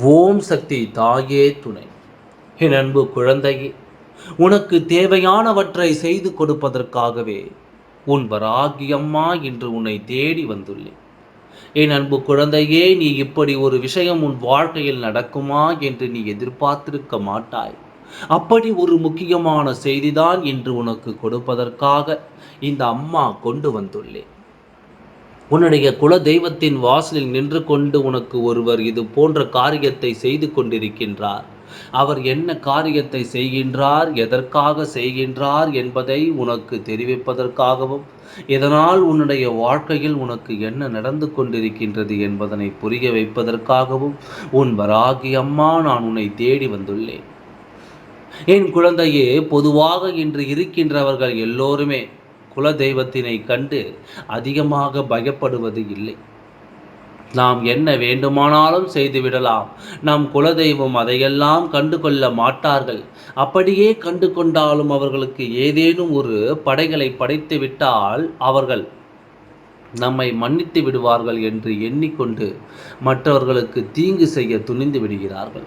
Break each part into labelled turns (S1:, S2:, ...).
S1: ஓம் சக்தி தாயே துணை. என் அன்பு குழந்தையே உனக்கு தேவையானவற்றை செய்து கொடுப்பதற்காகவே உன் வராகியம்மா என்று உன்னை தேடி வந்துள்ளேன். என் அன்பு குழந்தையே நீ இப்படி ஒரு விஷயம் உன் வாழ்க்கையில் நடக்குமா என்று நீ எதிர்பார்த்திருக்க மாட்டாய். அப்படி ஒரு முக்கியமான செய்திதான் இன்று உனக்கு கொடுப்பதற்காக இந்த அம்மா கொண்டு வந்துள்ளேன். உன்னுடைய குல தெய்வத்தின் வாசலில் நின்று கொண்டு உனக்கு ஒருவர் இது போன்ற காரியத்தை செய்து கொண்டிருக்கின்றார். அவர் என்ன காரியத்தை செய்கின்றார் எதற்காக செய்கின்றார் என்பதை உனக்கு தெரிவிப்பதற்காகவும் இதனால் உன்னுடைய வாழ்க்கையில் உனக்கு என்ன நடந்து கொண்டிருக்கின்றது என்பதனை புரிய வைப்பதற்காகவும் உன் வராகி அம்மா நான் உன்னை தேடி வந்துள்ளேன். என் குழந்தையே பொதுவாக இன்று இருக்கின்றவர்கள் எல்லோருமே குல தெய்வத்தினை கண்டு அதிகமாக பயப்படுவது இல்லை. நாம் என்ன வேண்டுமானாலும் செய்துவிடலாம் நம் குலதெய்வம் அதையெல்லாம் கண்டு கொள்ள மாட்டார்கள். அப்படியே கண்டு கொண்டாலும் அவர்களுக்கு ஏதேனும் ஒரு படைகளை படைத்து விட்டால் அவர்கள் நம்மை மன்னித்து விடுவார்கள் என்று எண்ணிக்கொண்டு மற்றவர்களுக்கு தீங்கு செய்ய துணிந்து விடுகிறார்கள்.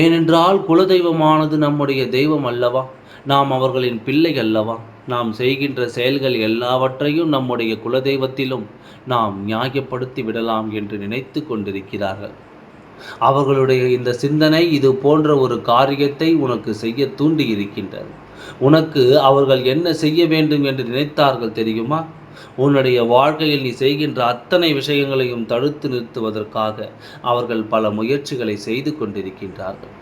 S1: ஏனென்றால் குலதெய்வமானது நம்முடைய தெய்வம் அல்லவா? நாம் அவர்களின் பிள்ளை அல்லவா? நாம் செய்கின்ற செயல்கள் எல்லாவற்றையும் நம்முடைய குலதெய்வத்திலும் நாம் நியாயப்படுத்தி விடலாம் என்று நினைத்து கொண்டிருக்கிறார்கள். அவர்களுடைய இந்த சிந்தனை இது போன்ற ஒரு காரியத்தை உனக்கு செய்ய தூண்டி இருக்கின்றது உனக்கு அவர்கள் என்ன செய்ய வேண்டும் என்று நினைத்தார்கள் தெரியுமா? உன்னுடைய வாழ்க்கையில் நீ செய்கின்ற அத்தனை விஷயங்களையும் தடுத்து நிறுத்துவதற்காக அவர்கள் பல முயற்சிகளை செய்து கொண்டிருக்கின்றார்கள்.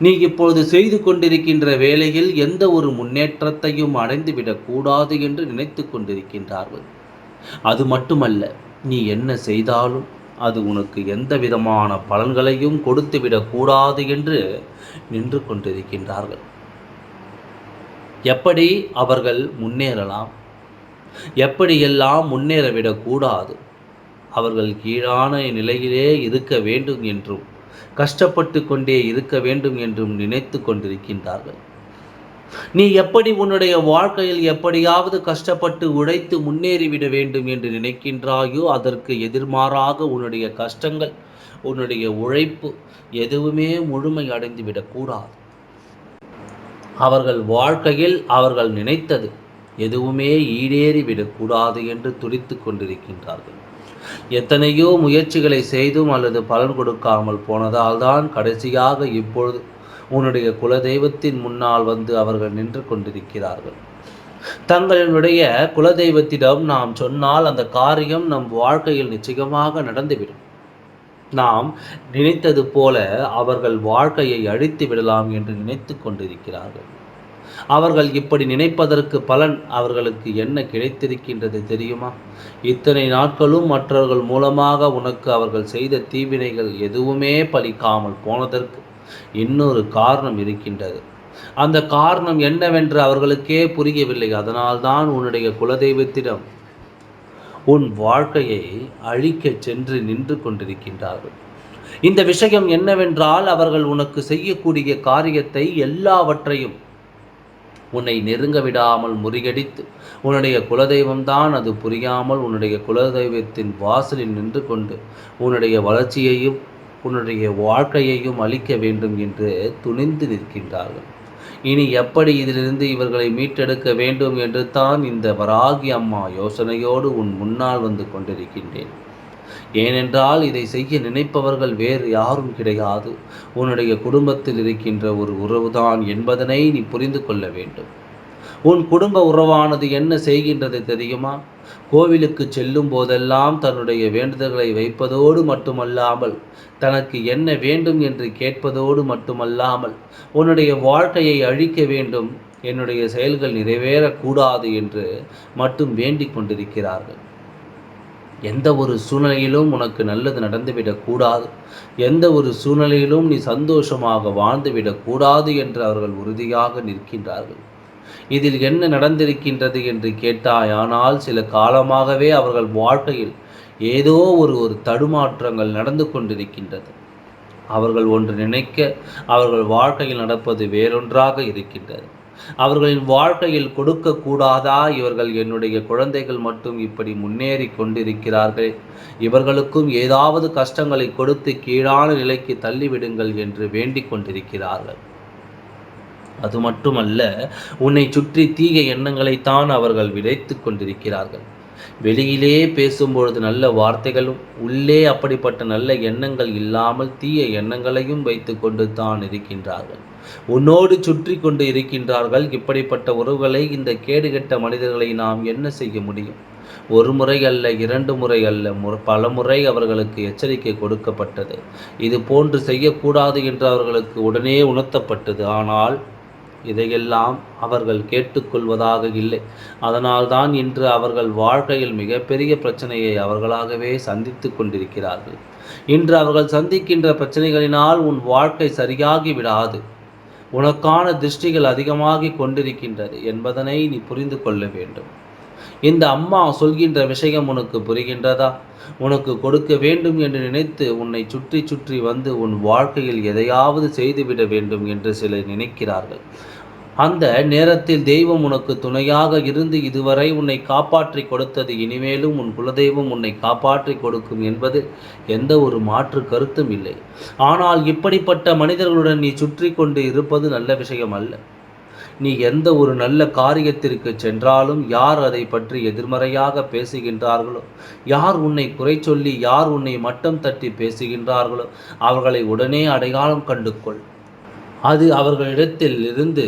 S1: நீ இப்பொழுது செய்து கொண்டிருக்கின்ற வேலையில் எந்த ஒரு முன்னேற்றத்தையும் அடைந்துவிடக்கூடாது என்று நினைத்து கொண்டிருக்கின்றார்கள். அது மட்டுமல்ல நீ என்ன செய்தாலும் அது உனக்கு எந்த விதமான பலன்களையும் கொடுத்துவிடக்கூடாது என்று நின்று கொண்டிருக்கின்றார்கள். எப்படி அவர்கள் முன்னேறலாம்? எப்படியெல்லாம் முன்னேறவிடக்கூடாது அவர்கள் கீழான நிலையிலே இருக்க வேண்டும் என்றும் கஷ்டப்பட்டு கொண்டே இருக்க வேண்டும் என்றும் நினைத்து கொண்டிருக்கின்றார்கள். நீ எப்படி உன்னுடைய வாழ்க்கையில் எப்படியாவது கஷ்டப்பட்டு உழைத்து முன்னேறிவிட வேண்டும் என்று நினைக்கின்றாயோ அதற்கு எதிர்மாறாக உன்னுடைய கஷ்டங்கள் உன்னுடைய உழைப்பு எதுவுமே முழுமை அடைந்துவிடக்கூடாது. அவர்கள் வாழ்க்கையில் அவர்கள் நினைத்தது எதுவுமே ஈடேறிவிடக்கூடாது என்று துடித்து கொண்டிருக்கின்றார்கள். எத்தனையோ முயற்சிகளை செய்தும் அல்லது பலன் கொடுக்காமல் போனதால் தான் கடைசியாக இப்பொழுது உன்னுடைய குலதெய்வத்தின் முன்னால் வந்து அவர்கள் நின்று கொண்டிருக்கிறார்கள். தங்களினுடைய குலதெய்வத்திடம் நாம் சொன்னால் அந்த காரியம் நம் வாழ்க்கையில் நிச்சயமாக நடந்துவிடும். நாம் நினைத்தது போல அவர்கள் வாழ்க்கையை அழித்து விடலாம் என்று நினைத்து கொண்டிருக்கிறார்கள். அவர்கள் இப்படி நினைப்பதற்கு பலன் அவர்களுக்கு என்ன கிடைத்திருக்கின்றது தெரியுமா? இத்தனை நாட்களும் மற்றவர்கள் மூலமாக உனக்கு அவர்கள் செய்த தீவினைகள் எதுவுமே பலிக்காமல் போனதற்கு இன்னொரு காரணம் இருக்கின்றது. அந்த காரணம் என்னவென்று அவர்களுக்கே புரியவில்லை. அதனால்தான் உன்னுடைய குலதெய்வத்திடம் உன் வாழ்க்கையை அழிக்கச் சென்று நின்று கொண்டிருக்கின்றார்கள். இந்த விஷயம் என்னவென்றால் அவர்கள் உனக்கு செய்யக்கூடிய காரியத்தை எல்லாவற்றையும் உன்னை நெருங்க விடாமல் முறியடித்து உன்னுடைய குலதெய்வம்தான் அது புரியாமல் உன்னுடைய குலதெய்வத்தின் வாசலில் நின்று கொண்டு உன்னுடைய வளர்ச்சியையும் உன்னுடைய வாழ்க்கையையும் அளிக்க வேண்டும் என்று துணிந்து நிற்கின்றார்கள். இனி எப்படி இதிலிருந்து இவர்களை மீட்டெடுக்க வேண்டும் என்று தான் இந்த வராகி அம்மா யோசனையோடு உன் முன்னால் வந்து கொண்டிருக்கின்றேன். ஏனென்றால் இதை செய்ய நினைப்பவர்கள் வேறு யாரும் கிடையாது. உன்னுடைய குடும்பத்தில் இருக்கின்ற ஒரு உறவுதான் என்பதனை நீ புரிந்து கொள்ள வேண்டும். உன் குடும்ப உறவானது என்ன செய்கின்றது தெரியுமா? கோவிலுக்கு செல்லும் போதெல்லாம் தன்னுடைய வேண்டுதல்களை வைப்பதோடு மட்டுமல்லாமல் தனக்கு என்ன வேண்டும் என்று கேட்பதோடு மட்டுமல்லாமல் உன்னுடைய வாழ்க்கையை அழிக்க வேண்டும். என்னுடைய செயல்கள் நிறைவேறக்கூடாது என்று மட்டும் வேண்டிக் கொண்டிருக்கிறார்கள். எந்த ஒரு சூழ்நிலையிலும் உனக்கு நல்லது நடந்துவிடக்கூடாது. எந்த ஒரு சூழ்நிலையிலும் நீ சந்தோஷமாக வாழ்ந்துவிடக்கூடாது என்று அவர்கள் உறுதியாக நிற்கின்றார்கள். இதில் என்ன நடந்திருக்கின்றது என்று கேட்டாய் ஆனால் சில காலமாகவே அவர்கள் வாழ்க்கையில் ஏதோ ஒரு ஒரு தடுமாற்றங்கள் நடந்து கொண்டிருக்கின்றது. அவர்கள் ஒன்று நினைக்க அவர்கள் வாழ்க்கையில் நடப்பது வேறொன்றாக இருக்கின்றது. அவர்களின் வாழ்க்கையில் கொடுக்கக்கூடாதா? இவர்கள் என்னுடைய குழந்தைகள் மட்டும் இப்படி முன்னேறி கொண்டிருக்கிறார்கள். இவர்களுக்கும் ஏதாவது கஷ்டங்களை கொடுத்து கீழான நிலைக்கு தள்ளிவிடுங்கள் என்று வேண்டிக் கொண்டிருக்கிறார்கள். அது மட்டுமல்ல உன்னை சுற்றி தீய எண்ணங்களைத்தான் அவர்கள் விதைத்து கொண்டிருக்கிறார்கள். வெளியிலே பேசும்பொழுது நல்ல வார்த்தைகளும் உள்ளே அப்படிப்பட்ட நல்ல எண்ணங்கள் இல்லாமல் தீய எண்ணங்களையும் வைத்து கொண்டு தான் இருக்கின்றார்கள். உன்னோடு சுற்றி கொண்டு இருக்கின்றார்கள். இப்படிப்பட்ட உறவுகளை இந்த கேடுகெட்ட மனிதர்களை நாம் என்ன செய்ய முடியும்? ஒரு முறை அல்ல இரண்டு முறை அல்ல பல முறை அவர்களுக்கு எச்சரிக்கை கொடுக்கப்பட்டது. இது போன்று செய்யக்கூடாது என்று அவர்களுக்கு உடனே உணர்த்தப்பட்டது. ஆனால் இதையெல்லாம் அவர்கள் கேட்டுக்கொள்வதாக இல்லை. அதனால்தான் இன்று அவர்கள் வாழ்க்கையில் மிகப்பெரிய பிரச்சனையை அவர்களாகவே சந்தித்து கொண்டிருக்கிறார்கள். இன்று அவர்கள் சந்திக்கின்ற பிரச்சனைகளினால் உன் வாழ்க்கை சரியாகி விடாது. உனக்கான திருஷ்டிகள் அதிகமாகி கொண்டிருக்கின்றது என்பதனை நீ புரிந்து கொள்ள வேண்டும். இந்த அம்மா சொல்கின்ற விஷயம் உனக்கு புரிகின்றதா? உனக்கு கொடுக்க வேண்டும் என்று நினைத்து உன்னை சுற்றி சுற்றி வந்து உன் வாழ்க்கையில் எதையாவது செய்துவிட வேண்டும் என்று சிலர் நினைக்கிறார்கள். அந்த நேரத்தில் தெய்வம் உனக்கு துணையாக இருந்து இதுவரை உன்னை காப்பாற்றி கொடுத்தது. இனிமேலும் உன் குலதெய்வம் உன்னை காப்பாற்றி கொடுக்கும் என்பது எந்த ஒரு மாற்று கருத்தும் இல்லை. ஆனால் இப்படிப்பட்ட மனிதர்களுடன் நீ சுற்றி கொண்டு இருப்பது நல்ல விஷயம் அல்ல. நீ எந்த ஒரு நல்ல காரியத்திற்கு சென்றாலும் யார் அதை பற்றி எதிர்மறையாக பேசுகின்றார்களோ யார் உன்னை குறை சொல்லி யார் உன்னை மட்டம் தட்டி பேசுகின்றார்களோ அவர்களை உடனே அடையாளம் கண்டுகொள். அது அவர்களிடத்தில் இருந்து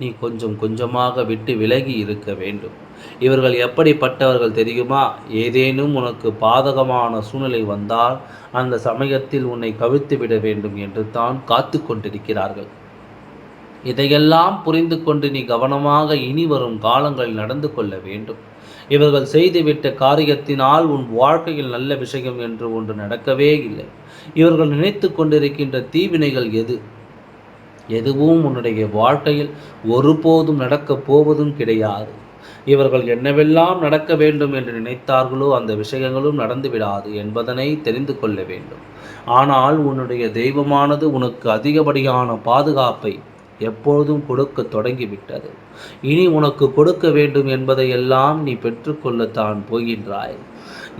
S1: நீ கொஞ்சம் கொஞ்சமாக விட்டு விலகி இருக்க வேண்டும். இவர்கள் எப்படிப்பட்டவர்கள் தெரியுமா? ஏதேனும் உனக்கு பாதகமான சூழ்நிலை வந்தால் அந்த சமயத்தில் உன்னை கவிழ்த்து விட வேண்டும் என்று தான் காத்து கொண்டிருக்கிறார்கள். இதையெல்லாம் புரிந்து கொண்டு நீ கவனமாக இனி வரும் காலங்களில் நடந்து கொள்ள வேண்டும். இவர்கள் செய்துவிட்ட காரியத்தினால் உன் வாழ்க்கையில் நல்ல விஷயம் என்று ஒன்று நடக்கவே இல்லை. இவர்கள் நினைத்து கொண்டிருக்கின்ற தீவினைகள் எது? எதுவும் உன்னுடைய வாழ்க்கையில் ஒருபோதும் நடக்கப் போவதும் கிடையாது. இவர்கள் என்னவெல்லாம் நடக்க வேண்டும் என்று நினைத்தார்களோ அந்த விஷயங்களும் நடந்துவிடாது என்பதனை தெரிந்து கொள்ள வேண்டும். ஆனால் உன்னுடைய தெய்வமானது உனக்கு அதிகப்படியான பாதுகாப்பை எப்பொழுதும் கொடுக்க தொடங்கிவிட்டது. இனி உனக்கு கொடுக்க வேண்டும் என்பதையெல்லாம் நீ பெற்றுக்கொள்ளத்தான் போகின்றாய்.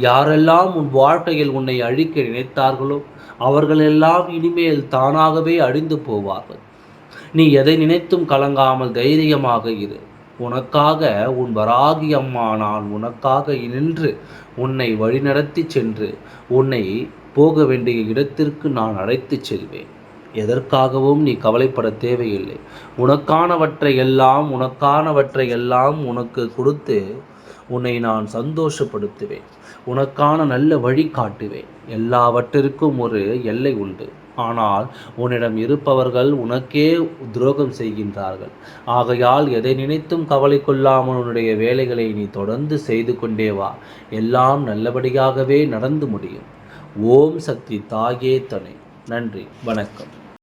S1: யாரெல்லாம் உன் வாழ்க்கையில் உன்னை அழிக்க நினைத்தார்களோ அவர்களெல்லாம் இனிமேல் தானாகவே அழிந்து போவார்கள். நீ எதை நினைத்தும் கலங்காமல் தைரியமாக இரு. உனக்காக உன் வராகி அம்மா நான் உனக்காக நின்று உன்னை வழிநடத்தி சென்று உன்னை போக வேண்டிய இடத்திற்கு நான் அழைத்து செல்வேன். எதற்காகவும் நீ கவலைப்பட தேவையில்லை. உனக்கானவற்றை எல்லாம் உனக்கானவற்றை எல்லாம் உனக்கு கொடுத்து உன்னை நான் சந்தோஷப்படுத்துவேன். உனக்கான நல்ல வழி காட்டுவேன். எல்லாவற்றிற்கும் ஒரு எல்லை உண்டு. ஆனால் உன்னிடம் இருப்பவர்கள் உனக்கே துரோகம் செய்கின்றார்கள். ஆகையால் எதை நினைத்தும் கவலை கொள்ளாமல் உன்னுடைய வேலைகளை நீ தொடர்ந்து செய்து கொண்டே வா. எல்லாம் நல்லபடியாகவே நடந்து முடியும். ஓம் சக்தி தாயே தனை நன்றி. வணக்கம்.